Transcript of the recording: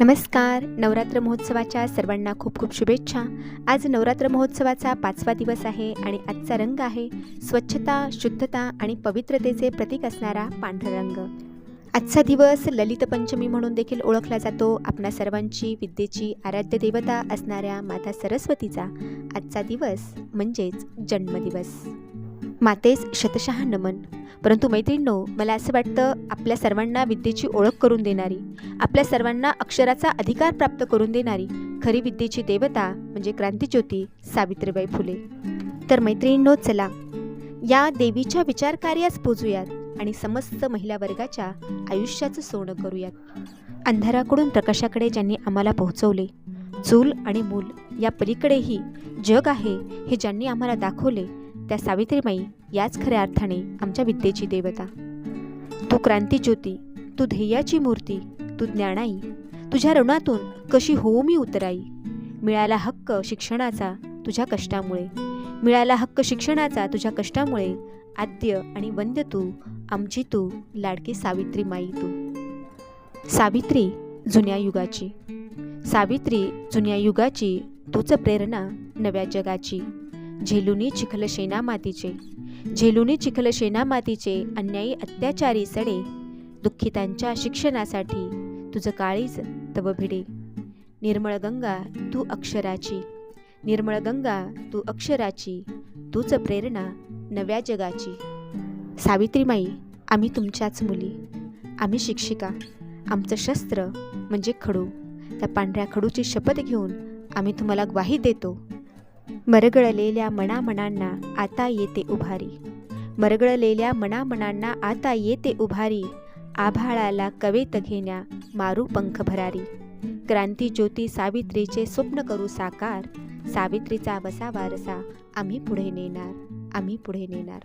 नमस्कार. नवरात्र महोत्सवाच्या सर्वांना खूप खूप शुभेच्छा. आज नवरात्र महोत्सवाचा पाचवा दिवस आहे आणि आजचा रंग आहे स्वच्छता शुद्धता आणि पवित्रतेचे प्रतीक असणारा पांढरा रंग. आजचा दिवस ललित पंचमी म्हणून देखील ओळखला जातो. आपणा सर्वांची विद्येची आराध्य देवता असणाऱ्या माता सरस्वतीचा आजचा दिवस म्हणजेच जन्मदिवस. मातेस शतशः नमन. परंतु मैत्रिणींनो मला असं वाटतं आपल्या सर्वांना विद्येची ओळख करून देणारी आपल्या सर्वांना अक्षराचा अधिकार प्राप्त करून देणारी खरी विद्येची देवता म्हणजे क्रांतीज्योती सावित्रीबाई फुले. तर मैत्रिणींनो चला या देवीच्या विचार कार्यास पोचूयात आणि समस्त महिला वर्गाच्या आयुष्याचं सोनं करूयात. अंधाराकडून प्रकाशाकडे ज्यांनी आम्हाला पोहोचवले चूल आणि मूल या पलीकडेही जग आहे हे ज्यांनी आम्हाला दाखवले त्या सावित्रीमाई याच खऱ्या अर्थाने आमच्या विद्येची देवता. तू क्रांतीज्योती तू ध्येयाची मूर्ती तू ज्ञानाई तुझ्या ऋणातून कशी होऊ मी उतराई. मिळाला हक्क शिक्षणाचा तुझ्या कष्टामुळे. मिळाला हक्क शिक्षणाचा तुझ्या कष्टामुळे. आद्य आणि वंद्य तू आमची तू लाडकी सावित्री माई तू. सावित्री जुन्या युगाची. सावित्री जुन्या युगाची तूच प्रेरणा नव्या जगाची. झेलुनी चिखल शेना मातीचे. झेलुनी चिखल शेना मातीचे अन्यायी अत्याचारी सडे. दुःखितांच्या शिक्षणासाठी तुझं काळीज तव भिडे. निर्मळ गंगा तू अक्षराची. निर्मळ गंगा तू अक्षराची. तूच प्रेरणा नव्या जगाची. सावित्रीमाई आम्ही तुमच्याच मुली. आम्ही शिक्षिका. आमचं शस्त्र म्हणजे खडू. त्या पांढऱ्या खडूची शपथ घेऊन आम्ही तुम्हाला ग्वाही देतो. मरगळलेल्या मनामनांना आता येते उभारी. मरगळलेल्या मनामनांना आता येते उभारी. आभाळाला कवेत घेण्या मारू पंख भरारी. क्रांती ज्योती सावित्रीचे स्वप्न करू साकार. सावित्रीचा वसा वारसा आम्ही पुढे नेणार आम्ही पुढे नेणार.